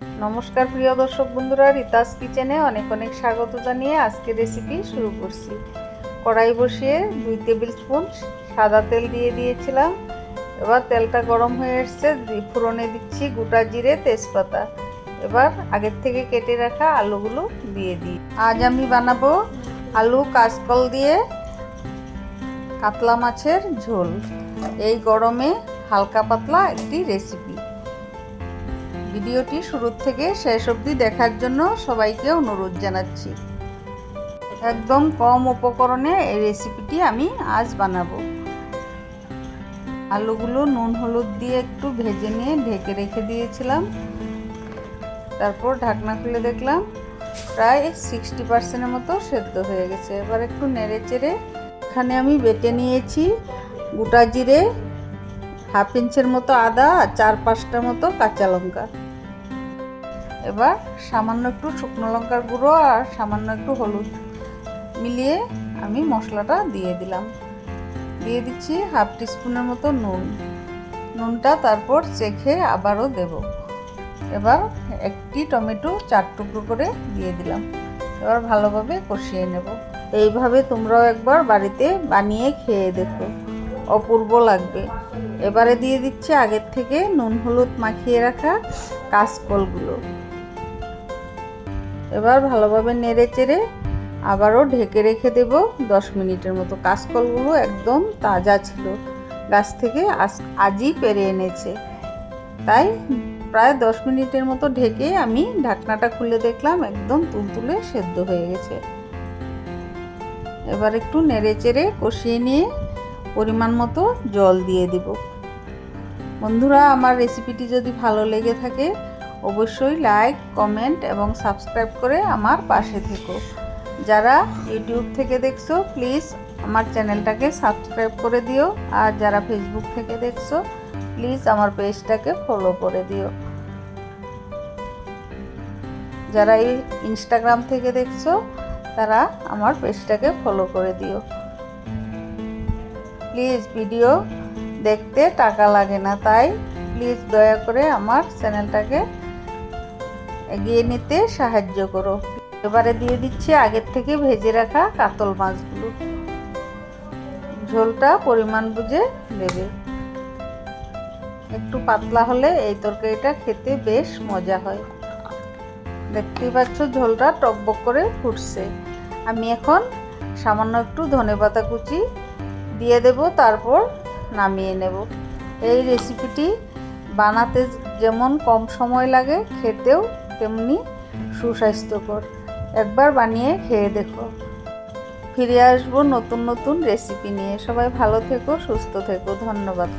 নমস্কার প্রিয় দর্শক বন্ধুরা, রিতাস কিচেনে অনেক অনেক স্বাগত জানিয়ে আজকে রেসিপি শুরু করছি। কড়াই বসিয়ে দুই টেবিল স্পুন সাদা তেল দিয়ে দিয়েছিলাম। এবার তেলটা গরম হয়ে এসছে ফোড়নে দিচ্ছি গোটা জিরে তেজপাতা। এবার আগের থেকে কেটে রাখা আলুগুলো দিয়ে দিই। আজ আমি বানাবো আলু কাঁচকল দিয়ে কাতলা মাছের ঝোল। এই গরমে হালকা পাতলা একটি রেসিপি ভিডিওটি শুরুর থেকে শেষ অবধি দেখার জন্য সবাইকে অনুরোধ জানাচ্ছি। একদম কম উপকরণে এই রেসিপিটি আমি আজ বানাবো। আলুগুলো নুন হলুদ দিয়ে একটু ভেজে নিয়ে ঢেকে রেখে দিয়েছিলাম। তারপর ঢাকনা খুলে দেখলাম, প্রায় সিক্সটি পার্সেন্টের মতো সেদ্ধ হয়ে গেছে। এবার একটু নেড়ে চেড়ে এখানে আমি বেটে নিয়েছি গোটা জিরে হাফ ইঞ্চের মতো আদা আর চার পাঁচটা মতো কাঁচা লঙ্কা। এবার সামান্য একটু শুকনো লঙ্কার গুঁড়ো আর সামান্য একটু হলুদ মিলিয়ে আমি মশলাটা দিয়ে দিলাম। দিয়ে দিচ্ছি হাফ টিস্পুনের মতো নুন। নুনটা তারপর চেখে আবারও দেব। এবার একটি টমেটো চার টুকরো করে দিয়ে দিলাম। এবার ভালোভাবে কষিয়ে নেব। এইভাবে তোমরাও একবার বাড়িতে বানিয়ে খেয়ে দেখো। অপূর্ব লাগবে। এবারে দিয়ে দিচ্ছি আগের থেকে নুন হলুদ মাখিয়ে রাখা কাঁচকলগুলো। এবার ভালোভাবে নেড়ে চেড়ে আবারও ঢেকে রেখে দেব দশ মিনিটের মতো। কাঁচকলগুলো একদম তাজা ছিল। গাছ থেকে আজ, আজই পেরে এনেছে। তাই প্রায় দশ মিনিটের মতো ঢেকে আমি ঢাকনাটা খুলে দেখলাম একদম তুলতুলে সেদ্ধ হয়ে গেছে। এবার একটু নেড়ে চেড়ে কষিয়ে নিয়ে পরিমাণ মতো জল দিয়ে দেব। বন্ধুরা, আমার রেসিপিটি যদি ভালো লেগে থাকে, অবশ্যই লাইক কমেন্ট এবং সাবস্ক্রাইব করে আমার পাশে থেকো। যারা ইউটিউব থেকে দেখছ প্লিজ আমার চ্যানেলটাকে সাবস্ক্রাইব করে দিও। আর যারা ফেসবুক থেকে দেখছ প্লিজ আমার পেজটাকে ফলো করে দিও। যারা এই ইনস্টাগ্রাম থেকে দেখছ, তারা আমার পেজটাকে ফলো করে দিও। প্লিজ ভিডিও দেখতে টাকা লাগে না, তাই প্লিজ দয়া করে আমার চ্যানেলটাকে এগিয়ে নিতে সাহায্য করো। এবারে দিয়ে দিচ্ছি আগের থেকে ভেজে রাখা কাতল মাছগুলো। ঝোলটা পরিমাণ বুঝে দেবে একটু পাতলা হলে এই তরকারিটা খেতে বেশ মজা হয়। দেখতেই পাচ্ছ ঝোলটা টকবক করে ফুটছে। আমি এখন সামান্য একটু ধনেপাতা কুচি দিয়ে দেব, তারপর নামিয়ে নেব। এই রেসিপিটি বানাতে যেমন কম সময় লাগে, খেতেও তেমনি সুস্বাস্থ্যকর। একবার বানিয়ে খেয়ে দেখো। ফিরে আসব নতুন নতুন রেসিপি নিয়ে। সবাই ভালো থেকো, সুস্থ থেকো। ধন্যবাদ।